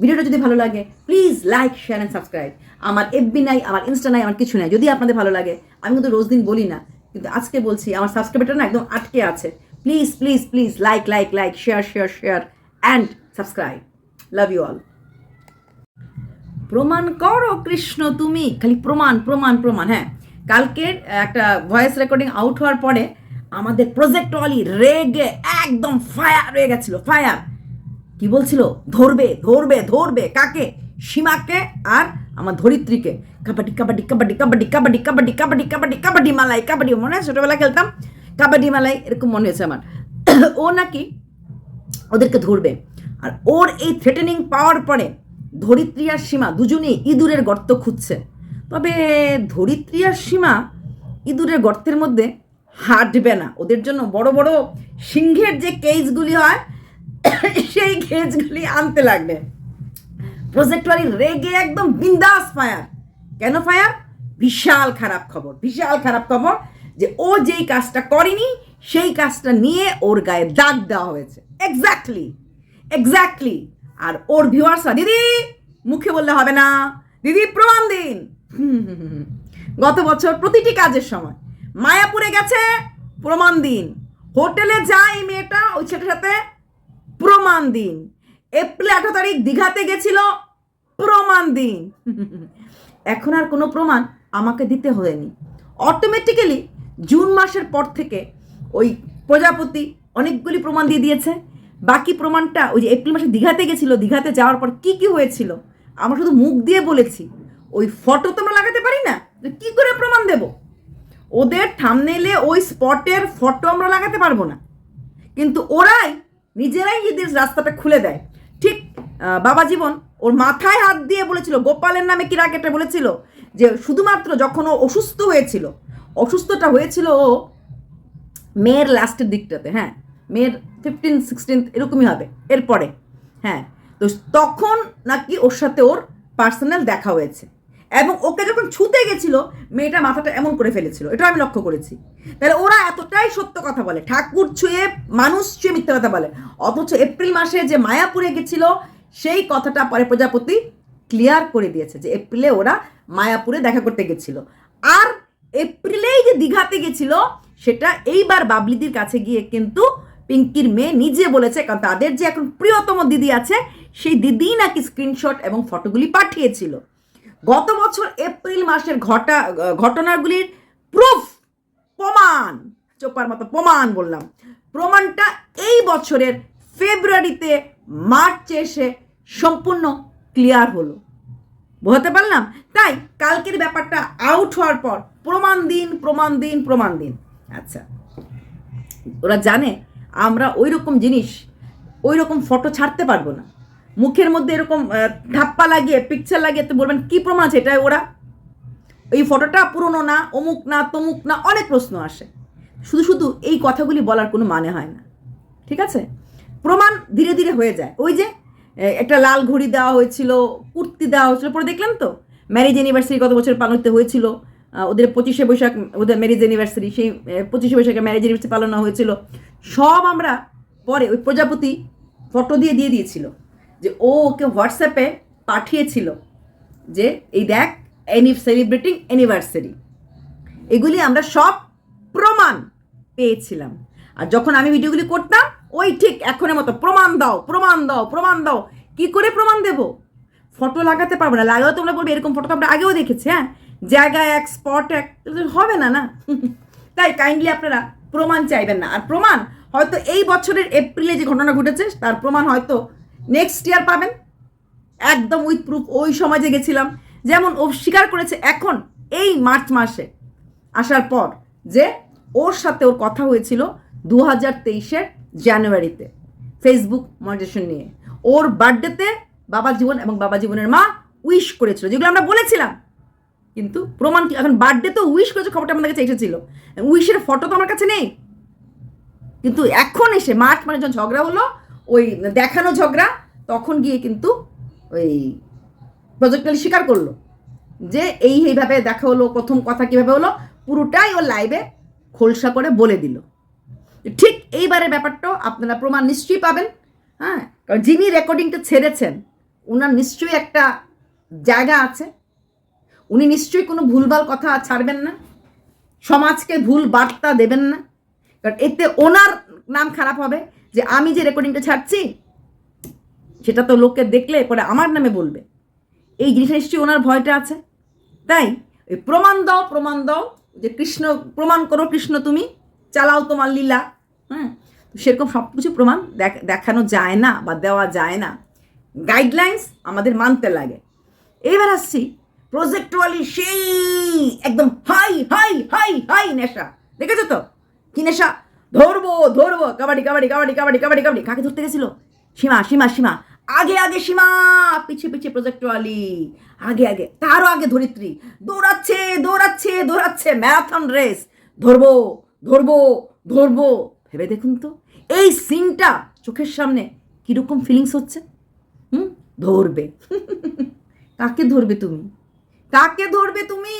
ভিডিওটা যদি ভালো লাগে please like share and subscribe আমার এফবি নাই, আমার ইনস্টা নাই, আমার কিছু নাই। যদি আপনাদের ভালো লাগে, আমি কিন্তু রোজ দিন বলি না, কিন্তু আজকে বলছি, আমার সাবস্ক্রাইবারটা না একদম আটকে আছে। Please please please like like like share share share and subscribe love you all প্রমাণ করো কৃষ্ণ তুমি। খালি প্রমাণ প্রমাণ প্রমাণ হ্যাঁ। কালকের একটা ভয়েস রেকর্ডিং আউট হওয়ার পরে আমাদের প্রজেক্ট অলি রেগে একদম ফায়ার হয়ে গেছিল ফায়ার কি বলছিল? ধরবে ধরবে ধরবে, কাকে? সীমাকে আর আমার ধরিত্রীকে। কাবাডি কাবাডি কাবাডি কাবাডি কাবাডি কাবাডি কাবাডি কাবাডি কাবাডি মালাই, কাবাডি মনে হয় ছোটোবেলায় খেলতাম। কাবাডি মালাই এরকম মনে হয়েছে আমার। ও নাকি ওদেরকে ধরবে। আর ওর এই থ্রেটেনিং পাওয়ার পরে ধরিত্রী আর সীমা দুজনেই ইঁদুরের গর্ত খুঁজছে। তবে ধরিত্রী আর সীমা ইঁদুরের গর্তের মধ্যে হাঁটবে না। ওদের জন্য বড় বড় সিংহের যে কেজগুলি হয় সেই কেজগুলি আনতে লাগবে। প্রজেক্টরি রেগে একদম বিন্দাস ফায়ার কেন ফায়ার বিশাল খারাপ খবর, বিশাল খারাপ খবর যে ও যেই কাজটা করেনি, সেই কাজটা নিয়ে ওর গায়ে দাগ দেওয়া হয়েছে। এক্স্যাক্টলি এক্স্যাক্টলি আর ওর ভিউয়ার্সরা দিদি, মুখে বললে হবে না। দিদি, প্রমাণ দিন। গত বছর প্রতিটি কাজের সময় মায়াপুরে গেছে, প্রমাণ দিন। হোটেলে যায় এই মেয়েটা, ওই ছেলেটার সাথে প্রমাণ দিন। এপ্রিল আঠারো তারিখ দীঘাতে গেছিল, প্রমাণ দিন। এখন আর কোনো প্রমাণ আমাকে দিতে হয়নি। অটোমেটিক্যালি জুন মাসের পর থেকে ওই প্রজাপতি অনেকগুলি প্রমাণ দিয়ে দিয়েছে। বাকি প্রমাণটা ওই যে এপ্রিল মাসে দীঘাতে গেছিল, দীঘাতে যাওয়ার পর কি কি হয়েছিল, আমরা শুধু মুখ দিয়ে বলেছি। ওই ফটো তো আমরা লাগাতে পারি না কি করে প্রমাণ দেব? ওদের থামনেলে ওই স্পটের ফটো আমরা লাগাতে পারব না। কিন্তু ওরাই নিজেরাই এদের রাস্তাটা খুলে দেয়। ঠিক বাবা জীবন ওর মাথায় হাত দিয়ে বলেছিল, গোপালের নামে কি রাকেটে বলেছিল? যে শুধুমাত্র যখন ও অসুস্থ হয়েছিল অসুস্থটা হয়েছিল ও মেয়ের লাস্টের দিকটাতে হ্যাঁ মেয়ের ফিফটিন সিক্সটিন এরকমই হবে, এরপরে হ্যাঁ তো তখন নাকি ওর সাথে ওর পার্সোনাল দেখা হয়েছে। এবং ওকে যখন ছুতে গেছিল, মেয়েটা মাথাটা এমন করে ফেলেছিল। এটা আমি লক্ষ্য করেছি। তাহলে ওরা এতটাই সত্য কথা বলে। ঠাকুর ছুঁয়ে, মানুষ ছুঁয়ে মিথ্যা কথা বলে। অথচ এপ্রিল মাসে যে মায়াপুরে গেছিল, সেই কথাটা পরে প্রজাপতি ক্লিয়ার করে দিয়েছে যে এপ্রিলে ওরা মায়াপুরে দেখা করতে গেছিল। আর এপ্রিলেই যে দীঘাতে গেছিল, সেটা এইবার বাবলিদির কাছে গিয়ে কিন্তু পিঙ্কির মেয়ে নিজে বলেছে, কারণ তাদের যে এখন প্রিয়তম দিদি আছে, সেই দিদিই নাকি স্ক্রিনশট এবং ফটোগুলি পাঠিয়েছিল। গত বছর এপ্রিল মাসের ঘটা, ঘটনাগুলির প্রুফ প্রমাণ, চোপার মতো প্রমাণ বললাম। প্রমাণটা এই বছরের ফেব্রুয়ারিতে, মার্চে এসে সম্পূর্ণ ক্লিয়ার হলো। বোঝাতে পারলাম? তাই কালকের ব্যাপারটা আউট হওয়ার পর প্রমাণ দিন প্রমাণ দিন প্রমাণ দিন। আচ্ছা ওরা জানে আমরা ওই রকম জিনিস ওই রকম ফটো ছাড়তে পারব না। মুখের মধ্যে এরকম ধাপ্পা লাগিয়ে পিকচার লাগিয়ে তো বলবেন, কী প্রমাণ আছে? এটা ওরা? এই ফটোটা পুরনো না, অমুক না, তমুক না, অনেক প্রশ্ন আসে। শুধু শুধু এই কথাগুলি বলার কোনো মানে হয় না। ঠিক আছে? প্রমাণ ধীরে ধীরে হয়ে যায়। ওই যে একটা লাল ঘড়ি দেওয়া হয়েছিল, কুর্তি দেওয়া হয়েছিল, পরে দেখলাম তো? ম্যারেজ অ্যানিভার্সারি গত বছর পালন করতে হয়েছিল? ওদের পঁচিশে বৈশাখ, ওদের ম্যারেজ অ্যানিভার্সারি সেই পঁচিশে বৈশাখে ম্যারেজ অ্যানিভার্সারি পালন হয়েছিল। সব আমরা পরে ওই প্রজাপতি ফটো দিয়ে দিয়ে দিয়েছিল। যে ও ওকে হোয়াটসঅ্যাপে পাঠিয়েছিল যে, এই দেখ এনি সেলিব্রেটিং অ্যানিভার্সারি এগুলি আমরা সব প্রমাণ পেয়েছিলাম। আর যখন আমি ভিডিওগুলি করতাম, ওই ঠিক এখনের মতো প্রমাণ দাও প্রমাণ দাও প্রমাণ দাও। কি করে প্রমাণ দেব? ফটো লাগাতে পারব না। লাগাও, তোমরা বলবে, এরকম ফটো তো আমরা আগেও দেখেছি হ্যাঁ? জায়গা এক স্পট এক হবে না না? তাই কাইন্ডলি আপনারা প্রমাণ চাইবেন না। আর প্রমাণ, হয়তো এই বছরের এপ্রিলে যে ঘটনা ঘটেছে, তার প্রমাণ হয়তো নেক্সট ইয়ার পাবেন। একদম উইথ প্রুফ ওই সময় যে গেছিলাম। যেমন ও স্বীকার করেছে এখন, এই মার্চ মাসে আসার পর যে ওর সাথে ওর কথা হয়েছিল দু হাজার তেইশের জানুয়ারিতে ফেসবুক মনিটেশন নিয়ে। ওর বার্থডেতে বাবা জীবন এবং বাবা জীবনের মা উইশ করেছিল, যেগুলো আমরা বলেছিলাম। কিন্তু প্রমাণ কি, এখন বার্থডে তো উইশ করেছে, খবরটা আমাদের কাছে এসেছিল। উইশের ফটো তো আমার কাছে নেই। কিন্তু এখন এসে মার্চ মানে যখন ঝগড়া হলো ওই দেখানো ঝগড়া তখন গিয়ে কিন্তু ওই প্রজেক্টালি স্বীকার করল যে এই এইভাবে দেখা হলো, প্রথম কথা কীভাবে হলো, পুরোটাই ও লাইভে খোলসা করে বলে দিল। ঠিক এইবারের ব্যাপারটাও আপনারা প্রমাণ নিশ্চয়ই পাবেন হ্যাঁ? কারণ যিনি রেকর্ডিংটা ছেড়েছেন ওনার নিশ্চয়ই একটা জায়গা আছে। উনি নিশ্চয়ই কোনো ভুলভাল কথা ছাড়বেন না, সমাজকে ভুল বার্তা দেবেন না, কারণ এতে ওনার নাম খারাপ হবে যে আমি যে রেকর্ডিংটা ছাড়ছি, সেটা তো লোককে দেখলে পরে আমার নামে বলবে। এই জিনিসটা নিশ্চয়ই ওনার ভয়টা আছে। তাই ওই প্রমাণ দাও প্রমাণ দাও যে কৃষ্ণ, প্রমাণ করো কৃষ্ণ তুমি, চালাও তোমার লীলা। হ্যাঁ সেরকম সব কিছু প্রমাণ দেখ- দেখানো যায় না বা দেওয়া যায় না। গাইডলাইন্স আমাদের মানতে লাগে। এবার আসছি প্রজেক্ট ওয়ালি সেই একদম হাই হাই হাই হাই নেশা। দেখেছ তো? কি নেশা? ধরবো ধরবো। কাবাডি কাবাডি কাবাডি কাবাডি কাবাডি কাবাডি। কাকে ধরতে গেছিল? সীমা সীমা সীমা। আগে আগে, সীমা। পিছিয়ে পিছিয়ে প্রজেক্ট ওয়ালি। আগে আগে। তারও আগে ধরিত্রী। দৌড়াচ্ছে দৌড়াচ্ছে দৌড়াচ্ছে। ম্যারাথন রেস ধরবো ধরবো ধরবো। ভেবে দেখুন তো, এই সিনটা চোখের সামনে কীরকম ফিলিংস হচ্ছে? হুম? ধরবে। কাকে ধরবে তুমি? কাকে ধরবে তুমি?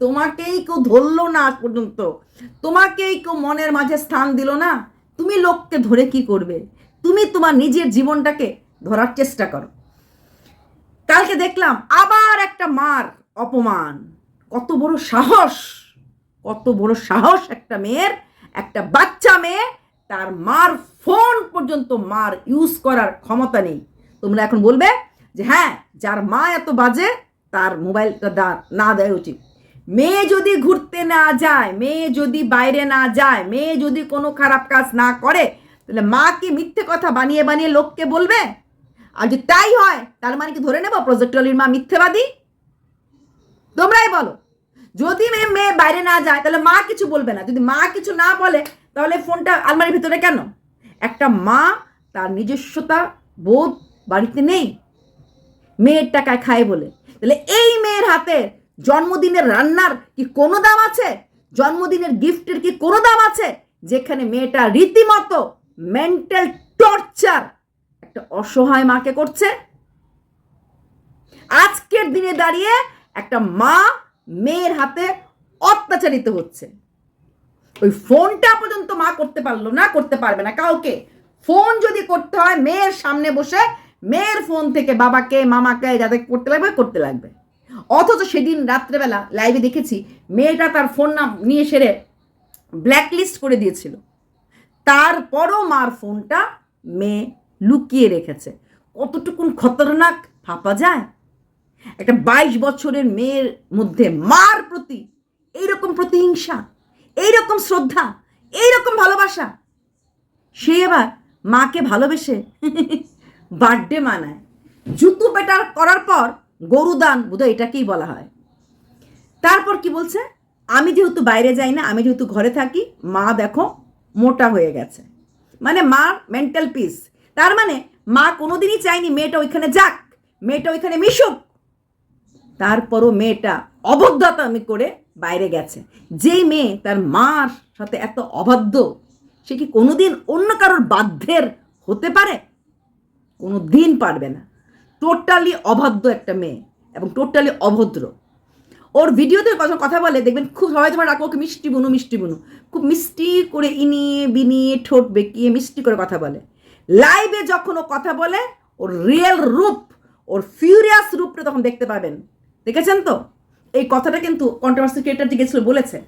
তোমাকেই কেউ ধরলো না আজ পর্যন্ত। তোমাকেই কেউ মনের মাঝে স্থান দিল না। তুমি লোককে ধরে কি করবে? তুমি তোমার নিজের জীবনটাকে ধরার চেষ্টা করো। কালকে দেখলাম আবার একটা মার অপমান। কত বড় সাহস! কত বড় সাহস একটা মেয়ের, একটা বাচ্চা মেয়ে, তার মার ফোন পর্যন্ত মার ইউজ করার ক্ষমতা নেই। তোমরা এখন বলবে যে হ্যাঁ যার মা এত বাজে তার মোবাইলটা না দেওয়া উচিত। মেয়ে যদি ঘুরতে না যায়, মেয়ে যদি বাইরে না যায়, মেয়ে যদি কোনো খারাপ কাজ না করে, তাহলে মা কি মিথ্যে কথা বানিয়ে বানিয়ে লোককে বলবে? আর যদি তাই হয়, তার মানে কি ধরে নেব প্রজেক্টলির মা মিথ্যেবাদী? তোমরাই বলো। যদি মেয়ে মেয়ে বাইরে না যায়, তাহলে মা কিছু বলবে না। যদি মা কিছু না বলে, তাহলে ফোনটা আলমারির ভিতরে কেন? একটা মা, তার নিজস্বতা, বোধ বাড়িতে নেই। মেয়ের টাকায় খায় বলে। তাহলে এই মেয়ের হাতে জন্মদিনের রান্নার কি কোনো দাম আছে? জন্মদিনের গিফটের কি কোনো দাম আছে? যেখানে মেয়েটা রীতিমতো মেন্টাল টর্চার একটা অসহায় মাকে করছে। আজকের দিনে দাঁড়িয়ে একটা মা মেয়ের হাতে অত্যাচারিত হচ্ছে। ওই ফোনটা পর্যন্ত মা করতে পারল না, করতে পারবে না। কাউকে ফোন যদি করতে হয়, মেয়ের সামনে বসে মেয়ের ফোন থেকে বাবাকে, মামাকে যাদের করতে লাগবে করতে লাগবে। অথচ সেদিন রাত্রেবেলা লাইভে দেখেছি, মেয়েটা তার ফোন নাম নিয়ে সেরে ব্ল্যাকলিস্ট করে দিয়েছিল। তারপরও মার ফোনটা মেয়ে লুকিয়ে রেখেছে। কতটুকুন খতরনাক ভাবা যায়। একটা বাইশ বছরের মেয়ের মধ্যে মার প্রতি এইরকম প্রতিহিংসা, এইরকম শ্রদ্ধা, এইরকম ভালোবাসা, সে আবার মাকে ভালোবেসে বার্থডে মানায়। জুতু পেটার করার পর গরুদান, বোধহয় এটাকেই বলা হয়। তারপর কি বলছে? আমি যেহেতু বাইরে যাই না, আমি যেহেতু ঘরে থাকি, মা দেখো মোটা হয়ে গেছে। মানে মা মেন্টাল পিস তার মানে মা কোনোদিনই চায়নি মেয়েটা ওইখানে যাক, মেয়েটা ওইখানে মিশুক। তারপরও মেয়েটা অবদ্ধতা আমি করে বাইরে গেছে। যেই মেয়ে তার মার সাথে এত অবাধ্য, সে কি কোনোদিন অন্য কারোর বাধ্যের হতে পারে? কোনো দিন পারবে না। টোটালি অবাধ্য একটা মেয়ে এবং টোটালি অভদ্র। ওর ভিডিওতে কথা কথা বলে, দেখবেন খুব সবাই তোমার রাখো, ওকে মিষ্টি বুনু মিষ্টি বুনু। খুব মিষ্টি করে ইনিয়ে, বিনিয়ে, ঠোঁট বেঁকিয়ে মিষ্টি করে কথা বলে। লাইভে যখন ও কথা বলে, ওর রিয়েল রূপ, ওর ফিউরিয়াস রূপটা তখন দেখতে পাবেন। দেখেছেন তো? এই কথাটা কিন্তু কন্ট্রোভার্সি ক্রিয়েটার গেছিল বলেছে,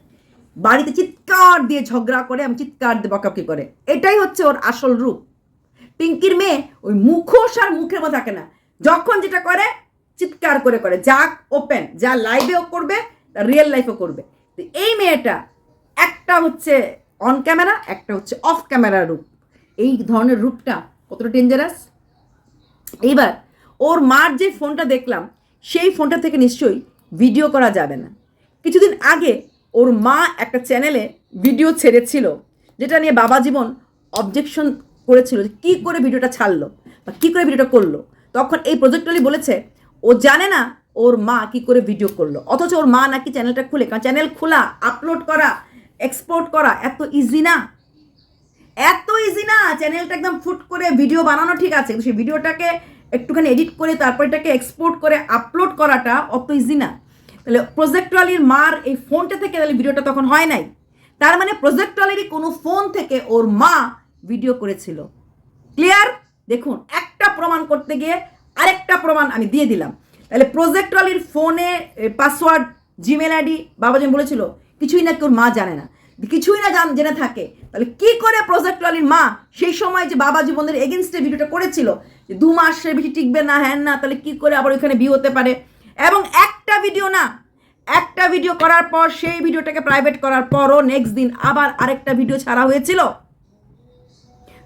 বাড়িতে চিৎকার দিয়ে ঝগড়া করে এবং চিৎকার দিয়ে বকাবকি করে। এটাই হচ্ছে ওর আসল রূপ। পিঙ্কির মেয়ে ওই মুখোশ আর মুখের মধ্যে থাকে না। যখন যেটা করে, চিৎকার করে করে যা ওপেন যা লাইভেও করবে রিয়েল লাইফও করবে। তো এই মেয়েটা একটা হচ্ছে অন ক্যামেরা একটা হচ্ছে অফ ক্যামেরা রূপ। এই ধরনের রূপটা কতটা ডেঞ্জারাস এইবার ওর মার যে ফোনটা দেখলাম, সেই ফোনটা থেকে নিশ্চয়ই ভিডিও করা যাবে না। কিছুদিন আগে ওর মা একটা চ্যানেলে ভিডিও ছেড়েছিল, যেটা নিয়ে বাবা জীবন অবজেকশন করেছিল যে কী করে ভিডিওটা ছাড়লো বা কী করে ভিডিওটা করল। তখন এই প্রজেক্টলি বলেছে, ও জানে না ওর মা কি করে ভিডিও করল। অথচ ওর মা নাকি চ্যানেলটা খুলে, কারণ চ্যানেল খোলা আপলোড করা এক্সপোর্ট করা এত ইজি না। এত ইজি না চ্যানেলটা একদম ফুট করে ভিডিও বানানো ঠিক আছে সেই ভিডিওটাকে একটুখানি এডিট করে, তারপর এটাকে এক্সপোর্ট করে আপলোড করাটা অত ইজি না। তাহলে প্রজেক্টওয়ালির মার এই ফোনটা থেকে তাহলে ভিডিওটা তখন হয় নাই। তার মানে প্রজেক্টওয়ালিরই কোনো ফোন থেকে ওর মা ভিডিও করেছিল। ক্লিয়ার দেখুন, একটা প্রমাণ করতে গিয়ে আরেকটা প্রমাণ আমি দিয়ে দিলাম। তাহলে প্রজেক্ট আলির ফোনে পাসওয়ার্ড জিমেল আইডি বাবাজন বলেছিল, কিছুই না কেউ মা জানে না। কিছুই না জান, জেনে থাকে। তাহলে কি করে প্রজেক্ট আলির মা সেই সময় যে বাবা জীবনের এগেনস্টে ভিডিওটা করেছিল, যে দু মাসের বেশি টিকবে না, হ্যান না, তাহলে কি করে আবার ওইখানে বিয়ে হতে পারে? এবং একটা ভিডিও না, একটা ভিডিও করার পর, সেই ভিডিওটাকে প্রাইভেট করার পরও নেক্সট দিন আবার আরেকটা ভিডিও ছাড়া হয়েছিল।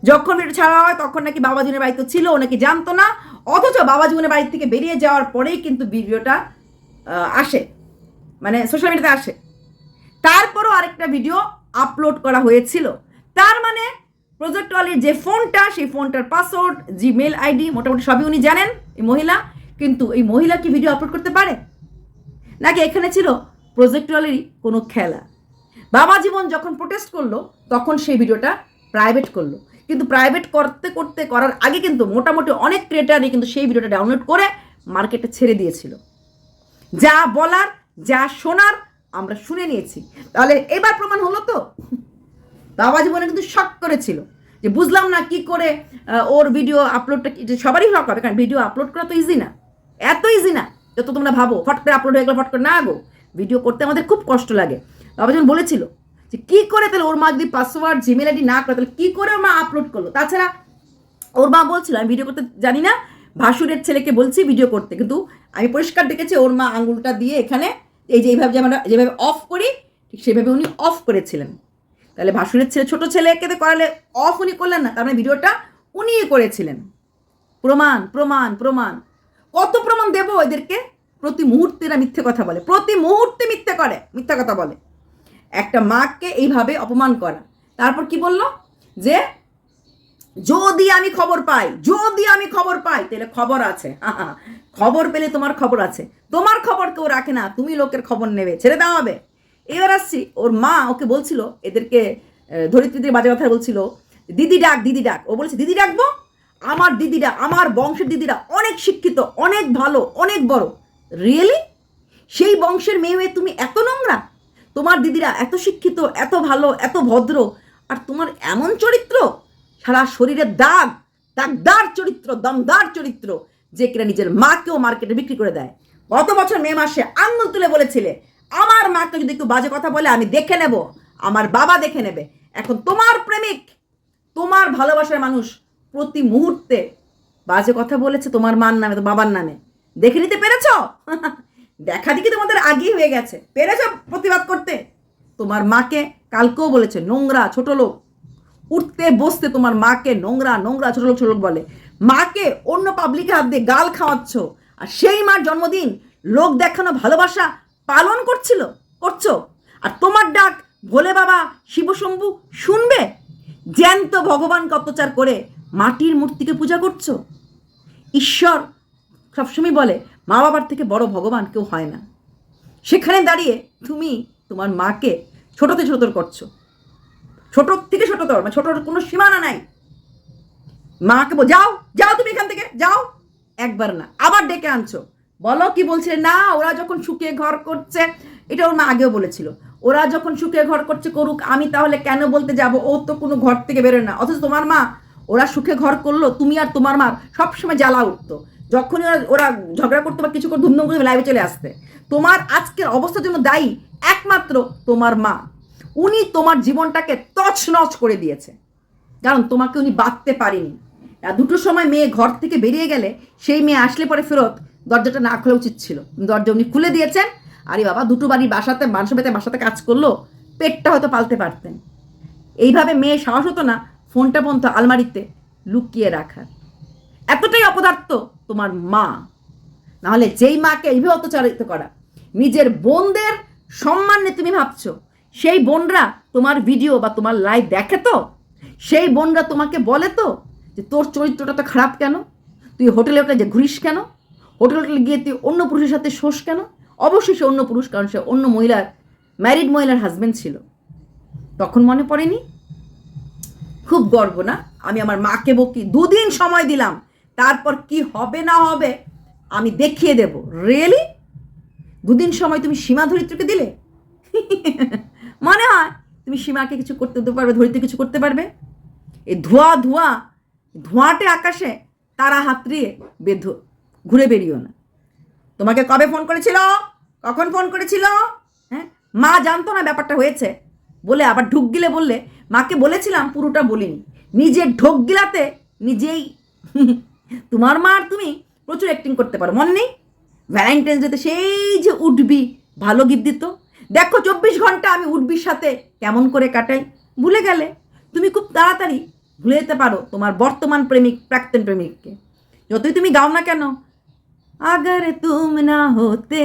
যখন ভিডিও ছাড়া হয়, তখন নাকি বাবা জীবনের বাড়িতে ছিল, ও নাকি জানতো না। অথচ বাবা জীবনের বাড়ি থেকে বেরিয়ে যাওয়ার পরেই কিন্তু ভিডিওটা আসে। মানে সোশ্যাল মিডিয়াতে আসে। তারপরও আরেকটা ভিডিও আপলোড করা হয়েছিল। তার মানে প্রজেক্ট ওয়ালির যে ফোনটা সেই ফোনটার পাসওয়ার্ড জিমেল আইডি মোটামুটি সবই উনি জানেন, এই মহিলা। কিন্তু এই মহিলা কি ভিডিও আপলোড করতে পারে? নাকি এখানে ছিল প্রজেক্ট ওয়ালেরই কোনো খেলা? বাবা জীবন যখন প্রোটেস্ট করল, তখন সেই ভিডিওটা প্রাইভেট করল। কিন্তু প্রাইভেট করতে করতে, করার আগে কিন্তু মোটামুটি অনেক ক্রিয়েটারই কিন্তু সেই ভিডিওটা ডাউনলোড করে মার্কেটে ছেড়ে দিয়েছিল। যা বলার, যা শোনার আমরা শুনে নিয়েছি। তাহলে এবার প্রমাণ হলো তো? বাবা জীবনে কিন্তু শখ করেছিল যে বুঝলাম না কি করে ওর ভিডিও আপলোডটা সবারই শখ হবে, কারণ ভিডিও আপলোড করা তো ইজি না। এত ইজি না যত তোমরা ভাবো, ফট করে আপলোড হয়ে গেলো, ফট করে না গো। ভিডিও করতে আমাদের খুব কষ্ট লাগে। বাবা যখন বলেছিল যে কি করে তাহলে ওর মা যদি পাসওয়ার্ড জিমেল আইডি না করে, তাহলে কি করে ওর মা আপলোড করল? তাছাড়া ওর মা বলছিল, আমি ভিডিও করতে জানি না, ভাসুরের ছেলেকে বলছি ভিডিও করতে, কিন্তু আমি পরিষ্কার দেখেছি ওর মা আঙুলটা দিয়ে এখানে এই যে এইভাবে যে আমরা যেভাবে অফ করি, ঠিক সেভাবে উনি অফ করেছিলেন। তাহলে ভাসুরের ছেলে, ছোট ছেলেকে তো করালে অফ উনি করলেন না, তার মানে ভিডিওটা উনিই করেছিলেন। প্রমাণ প্রমাণ প্রমাণ। কত প্রমাণ দেবো এদেরকে প্রতি মুহূর্তে এরা মিথ্যে কথা বলে, প্রতি মুহূর্তে মিথ্যে করে, মিথ্যা কথা বলে। একটা মাকে এইভাবে অপমান করা। তারপর কি বলল? যে, যদি আমি খবর পাই, যদি আমি খবর পাই, তাহলে খবর আছে। খবর পেলে তোমার খবর আছে। তোমার খবর কেউ রাখে না, তুমি লোকের খবর নেবে, ছেড়ে দেওয়া হবে এবার আসছি, ওর মা ওকে বলছিল, এদেরকে ধরিত্রীদের বাজে কথা বলছিল, দিদি ডাক দিদি ডাক। ও বলছে, দিদি ডাকবো? আমার দিদিরা, আমার বংশের দিদিরা অনেক শিক্ষিত, অনেক ভালো, অনেক বড়। রিয়েলি সেই বংশের মেয়ে হয়ে তুমি এত নোংরা? তোমার দিদিরা এত শিক্ষিত, এত ভালো, এত ভদ্র, আর তোমার এমন চরিত্র? সারা শরীরের দাগ, দাগদার চরিত্র, দমদার চরিত্র, যে কিনা নিজের মাকেও মার্কেটে বিক্রি করে দেয়। গত বছর মে মাসে আঙুল তুলে বলেছিলে, আমার মাকে যদি একটু বাজে কথা বলে, আমি দেখে নেব। আমার বাবা দেখে নেবে। এখন তোমার প্রেমিক, তোমার ভালোবাসার মানুষ প্রতি মুহূর্তে বাজে কথা বলেছে তোমার মার নামে তো বাবার নামে। দেখে নিতে পেরেছ? দেখা দেখি তোমাদের আগেই হয়ে গেছে। পেরেছ প্রতিবাদ করতে? তোমার মাকে কালকেও বলেছে, নোংরা ছোট লোক। উঠতে, বসতে তোমার মাকে নোংরা নোংরা ছোট লোক ছোট লোক বলে। মাকে অন্য পাবলিকের হাত দিয়ে গাল খাওয়াচ্ছ। আর সেই মার জন্মদিন লোক দেখানো ভালোবাসা পালন করছিল, করছ? আর তোমার ডাক ভোলে বাবা শিবশম্ভু শুনবে? জ্যান্ত ভগবানকে অত্যাচার করে মাটির মূর্তিকে পূজা করছ? ঈশ্বর সবসময় বলে মা বাবার থেকে বড় ভগবান কেউ হয় না। সেখানে দাঁড়িয়ে তুমি তোমার মাকে ছোটতে ছোটতর করছ। ছোট থেকে ছোটতর মানে ছোটর কোনো সীমানা নাই। মাকে বল, যাও যাও তুমি এখান থেকে, যাও। একবার না, আবার ডেকে আনছো। বলো কি বলছে? না, ওরা যখন শুকিয়ে ঘর করছে, এটা ওর মা আগেও বলেছিল। ওরা যখন শুকিয়ে ঘর করছে, করুক, আমি তাহলে কেন বলতে যাব? ও তো কোনো ঘর থেকে বেরোয় না। অথচ তোমার মা, ওরা সুখে ঘর করল, তুমি আর তোমার মার সবসময় জ্বালা উঠতো। যখনই ওরা ওরা ঝগড়া করতো বা কিছু করে ধুমধুম করে লাইভে চলে আসতে। তোমার আজকের অবস্থার জন্য দায়ী একমাত্র তোমার মা। উনি তোমার জীবনটাকে তছনছ করে দিয়েছে। কারণ তোমাকে উনি বাঁধতে পারেনি। আর দুটোর সময় মেয়ে ঘর থেকে বেরিয়ে গেলে সেই মেয়ে আসলে পরে ফেরত দরজাটা না খোলা উচিত ছিল। দরজা উনি খুলে দিয়েছেন। আরে বাবা, দুটো বাড়ি বাসাতে মানুষ পেতে বাসাতে কাজ করল, পেটটা হয়তো পালতে পারতেন। এইভাবে মেয়ে সাহস হতো না ফোনটা পর্যন্ত আলমারিতে লুকিয়ে রাখার। এতটাই অপদার্থ তোমার মা। নাহলে যেই মাকে এইভাবে অত্যাচারিত করা, নিজের বোনদের সম্মান তুমি ভাবছ, সেই বোনরা তোমার ভিডিও বা তোমার লাইভ দেখে তো? সেই বোনরা তোমাকে বলে তো যে তোর চরিত্রটা তো খারাপ কেন? তুই হোটেলে ওটা যে ঘুরিস কেন? হোটেল হোটেলে গিয়ে তুই অন্য পুরুষের সাথে শোষ কেন? অবশ্যই সে অন্য পুরুষ, কারণ সে অন্য মহিলার ম্যারিড মহিলার হাজব্যান্ড ছিল। তখন মনে পড়েনি? খুব গর্ব না? আমি আমার মাকে বকি দুদিন সময় দিলাম। তারপর কি হবে না হবে আমি দেখিয়ে দেব। রিয়েলি দুদিন সময় তুমি সীমা ধরিত্রকে দিলে? মনে হয় তুমি সীমাকে কিছু করতে পারবে, ধরিত্রী কিছু করতে পারবে? এই ধোঁয়া ধোঁয়া, ধোঁয়াটে আকাশে তারা হাতড়িয়ে বেধ ঘুরে বেরিও না। তোমাকে কবে ফোন করেছিল? কখন ফোন করেছিল? হ্যাঁ? মা জানতো না ব্যাপারটা হয়েছে। বলে আবার ঢুক গিলে বললে, মাকে বলেছিলাম পুরোটা বলিনি। নিজের ঢোক গিলাতে নিজেই তোমার মার তুমি প্রচুর অ্যাক্টিং করতে পারো, মনে নেই? ভ্যালেন্টাইন্স ডেতে সেই যে উঠবি, ভালো গিফট দিত। দেখো, চব্বিশ ঘণ্টা আমি উঠবির সাথে কেমন করে কাটাই? ভুলে গেলে। তুমি খুব তাড়াতাড়ি ভুলে যেতে পারো তোমার বর্তমান প্রেমিক, প্রাক্তন প্রেমিককে। যতই তুমি গাও না কেন, আগর তুম না হতে,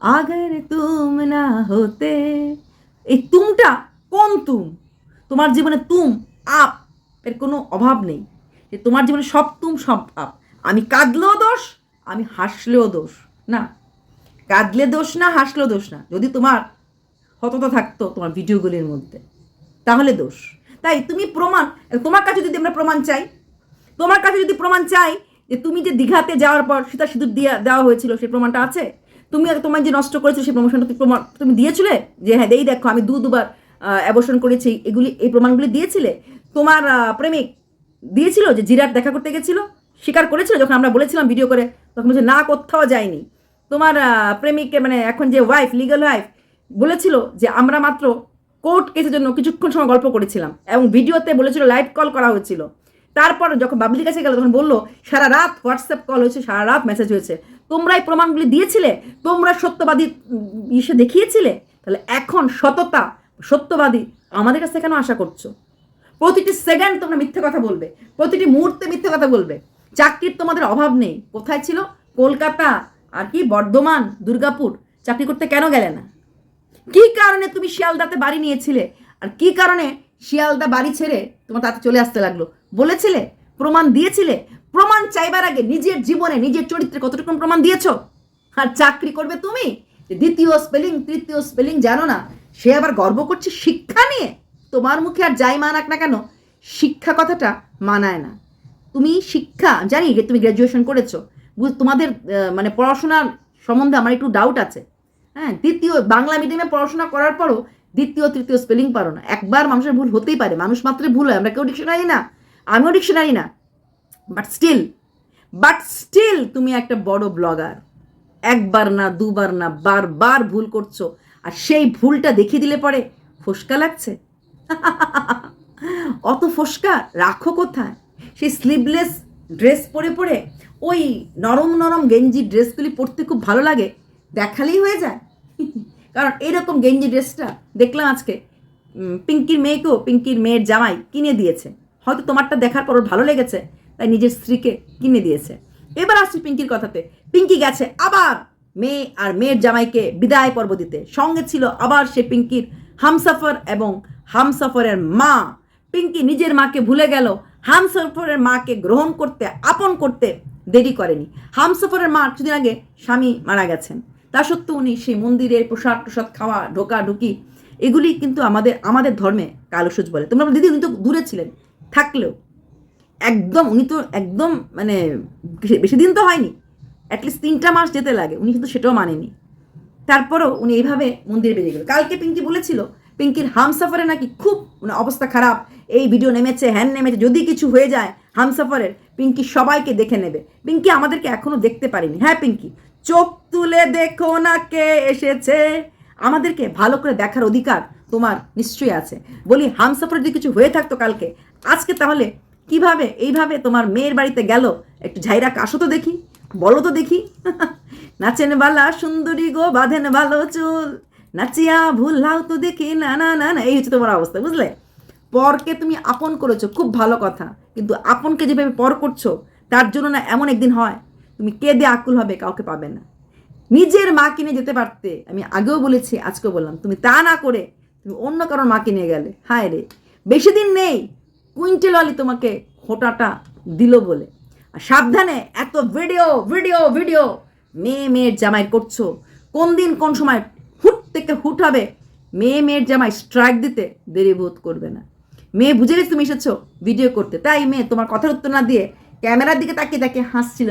আগর তুম না হতে। এই তুমটা কোন তুম? তোমার জীবনে তুম, আপ, এর কোনো অভাব নেই। যে তোমার জীবনে সব তুম আমি কাঁদলেও দোষ, আমি হাসলেও দোষ। না, কাঁদলে দোষ না, হাসলেও দোষ না। যদি তোমার সততা থাকতো তোমার ভিডিওগুলির মধ্যে, তাহলে দোষ। তাই তুমি প্রমাণ, তোমার কাছে যদি আমরা প্রমাণ চাই, তোমার কাছে যদি প্রমাণ চাই যে তুমি যে দীঘাতে যাওয়ার পর সীতা সিঁদুর দিয়ে, দেওয়া হয়েছিল, সেই প্রমাণটা আছে? তুমি তোমার যে নষ্ট করেছ সেই প্রমোশনটা তুমি প্রমাণ, তুমি দিয়েছিলে? যে হ্যাঁ দেই দেখো, আমি দু দুবার অ্যাবর্শন করেছি, এগুলি, এই প্রমাণগুলি দিয়েছিলে? তোমার প্রেমিক দিয়েছিল যে জিরাট দেখা করতে গেছিল, স্বীকার করেছিল যখন আমরা বলেছিলাম ভিডিও করে, তখন বলছে, না, কোথাও যায়নি। তোমার প্রেমিককে মানে এখন যে ওয়াইফ লিগাল ওয়াইফ বলেছিল যে আমরা মাত্র কোর্ট কেসের জন্য কিছুক্ষণ সময় গল্প করেছিলাম এবং ভিডিওতে বলেছিল লাইভ কল করা হয়েছিল। তারপর যখন বাবলির কাছে গেল, তখন বলল, সারা রাত হোয়াটসঅ্যাপ কল হয়েছে, সারা রাত মেসেজ হয়েছে। তোমরা এই প্রমাণগুলি দিয়েছিলে? তোমরা সত্যবাদী ইসে দেখিয়েছিলে? তাহলে এখন সততা, সত্যবাদী আমাদের কাছে কেন আশা করছ? প্রতিটি সেকেন্ড তোমরা মিথ্যে কথা বলবে, প্রতিটি মুহূর্তে মিথ্যে কথা বলবে। চাকরির তোমাদের অভাব নেই। কোথায় ছিল? কলকাতা। আর কি? বর্ধমান, দুর্গাপুর। চাকরি করতে কেন গেলে না? কি কারণে তুমি শিয়ালদাতে বাড়ি নিয়েছিলে? আর কি কারণে শিয়ালদা বাড়ি ছেড়ে তোমার তাতে চলে আসতে লাগল? বলেছিলে? প্রমাণ দিয়েছিলে? প্রমাণ চাইবার আগে নিজের জীবনে, নিজের চরিত্রে কতটুকু প্রমাণ দিয়েছ? আর চাকরি করবে তুমি? দ্বিতীয় স্পেলিং তৃতীয় স্পেলিং জানো না? সে আবার গর্ব করছে শিক্ষা নিয়ে? তোমার মুখে আর যাই মানাক না কেন, শিক্ষা কথাটা মানায় না। তুমি শিক্ষা, জানি তুমি গ্র্যাজুয়েশন করেছ তোমাদের মানে পড়াশোনার সম্বন্ধে আমার একটু ডাউট আছে। হ্যাঁ দ্বিতীয়, বাংলা মিডিয়ামে পড়াশোনা করার পরও দ্বিতীয়, তৃতীয় স্পেলিং পারো না। একবার মানুষের ভুল হতেই পারে, মানুষ মাত্রে ভুল হয়, আমরা কেউ ডিকশনারি না, আমিও ডিকশনারি না। বাট স্টিল বাট স্টিল তুমি একটা বড় ব্লগার একবার না, দুবার না, বারবার ভুল করছ, আর সেই ভুলটা দেখিয়ে দিলে পরে ফসকা লাগছে। অত ফসকা, রাখো কোথায়? সেই স্লিভলেস ড্রেস পরে পরে ওই নরম নরম গেঞ্জি ড্রেসগুলি পরতে খুব ভালো লাগে, দেখালেই হয়ে যায়। কারণ এরকম গেঞ্জি ড্রেসটা দেখলাম আজকে পিঙ্কির মেয়েকেও পিঙ্কির মেয়ের জামাই কিনে দিয়েছে। হয়তো তোমারটা দেখার পর ওর ভালো লেগেছে, তাই নিজের স্ত্রীকে কিনে দিয়েছে। এবার আসছি পিঙ্কির কথাতে। পিঙ্কি গেছে আবার মেয়ে আর মেয়ের জামাইকে বিদায় পর্ব দিতে। সঙ্গে ছিল আবার সে পিঙ্কির হামসফর এবং হামসফরের মা। পিঙ্কি নিজের মাকে ভুলে গেল। হামসফরের মাকে গ্রহণ করতে, আপন করতে দেরি করেনি। হামসফরের মা কিছুদিন আগে স্বামী মারা গেছেন। তা সত্ত্বেও উনি সেই মন্দিরের প্রসাদ প্রসাদ খাওয়া ঢোকা ঢুকি এগুলি কিন্তু আমাদের আমাদের ধর্মে কালসুজ বলে। তোমরা দিদি উনি তো দূরে ছিলেন, থাকলেও। একদম, উনি তো একদম মানে বেশি দিন তো হয়নি। অ্যাটলিস্ট তিনটা মাস যেতে লাগে। উনি কিন্তু সেটাও মানেনি। তারপরও উনি এইভাবে মন্দিরে বেরিয়ে গেল। কালকে পিঙ্কি বলেছিল পিঙ্কির হামসাফারে নাকি খুব মানে অবস্থা খারাপ। এই ভিডিও নেমেছে হ্যান নেমেছে, যদি কিছু হয়ে যায় হামসাফারের, পিঙ্কি সবাইকে দেখে নেবে। পিঙ্কি আমাদেরকে এখনও দেখতে পারিনি। হ্যাঁ পিঙ্কি? চোখ তুলে দেখো না কে এসেছে। আমাদেরকে ভালো করে দেখার অধিকার তোমার নিশ্চয়ই আছে। বলি হামসাফার যদি কিছু হয়ে থাকতো কালকে, আজকে তাহলে কীভাবে, এইভাবে তোমার মেয়ের বাড়িতে গেল? একটু ঝাইরা কাশো তো দেখি, বলো তো দেখি। নাচেন বালা সুন্দরী গো বাঁধেন ভালো চুল। নাচিয়া, ভুল তো দেখি, না না না না, এই হচ্ছে তোমার অবস্থা, বুঝলে? পরকে তুমি আপন করেছ, খুব ভালো কথা, কিন্তু আপনকে যেভাবে পর করছ, তার জন্য না এমন একদিন হয়, তুমি কেঁদে আকুল হবে, কাউকে পাবে না। নিজের মা কিনে যেতে পারতে, আমি আগেও বলেছি, আজকেও বললাম, তুমি তা না করে তুমি অন্য কারোর মাকে নিয়ে গেলে, হায় রে। বেশি দিন নেই, কুইন্টেল আলি তোমাকে খোটাটা দিল বলে। আর সাবধানে, এত ভিডিও ভিডিও ভিডিও মেয়ে মেয়ের জামাই করছ কোন দিন কোন সময় থেকে হুট হবে। মেয়ে মেয়ের জামাই স্ট্রাইক দিতে দেরি বোধ করবে না। মেয়ে, বুঝে গেছে তুমি এসেছ? ভিডিও করতে। তাই মেয়ে, তোমার কথার উত্তর না দিয়ে ক্যামেরার দিকে তাকিয়ে তাকিয়ে হাসছিল।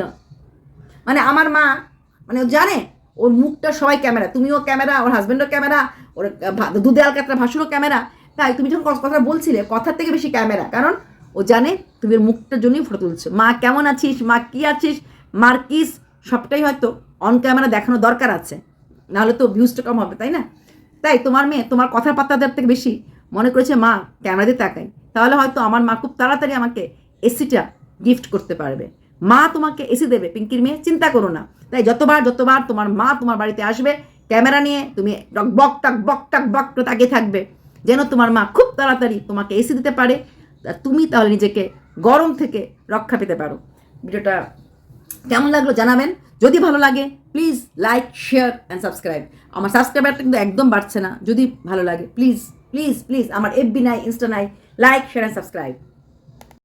মানে আমার মা মানে ও জানে, ওর মুখটা সবাই ক্যামেরা তুমিও ক্যামেরা ওর হাজব্যান্ডও ক্যামেরা ওর দুধে আলকাতরা ভাসুরও ক্যামেরা তাই তুমি যখন কথা বলছিলে, কথার থেকে বেশি ক্যামেরা কারণ ও জানে তুমি ওর মুখটার জন্যই ফটো তুলছো। মা, কেমন আছিস? মা, কি আছিস? মার্কিস সবটাই হয়তো অন ক্যামেরা দেখানো দরকার আছে। নাহলে তো ভিউজটা কম হবে, তাই না? তাই তোমার মেয়ে, তোমার কথার পাত্তা দেওয়ার থেকে বেশি মনে করেছে, মা ক্যামেরা দিয়ে তাকাই। তাহলে হয়তো আমার মা খুব তাড়াতাড়ি আমাকে এসিটা গিফট করতে পারবে। মা তোমাকে এসি দেবে, পিঙ্কির মেয়ে, চিন্তা করো না। তাই যতবার যতবার তোমার মা তোমার বাড়িতে আসবে ক্যামেরা নিয়ে তুমি বক, টাক বক টাক বক তাকিয়ে থাকবে, যেন তোমার মা খুব তাড়াতাড়ি তোমাকে এসি দিতে পারে তুমি তাহলে নিজেকে গরম থেকে রক্ষা পেতে পারো। ভিডিওটা কেমন লাগল জানাবেন। যদি ভালো লাগে please like share and subscribe আমার সাবস্ক্রাইবারটা কিন্তু একদম বাড়ছে না, যদি ভালো লাগে প্লিজ প্লিজ প্লিজ আমার এফবি নাই ইনস্টা নাই লাইক শেয়ার অ্যান্ড সাবস্ক্রাইব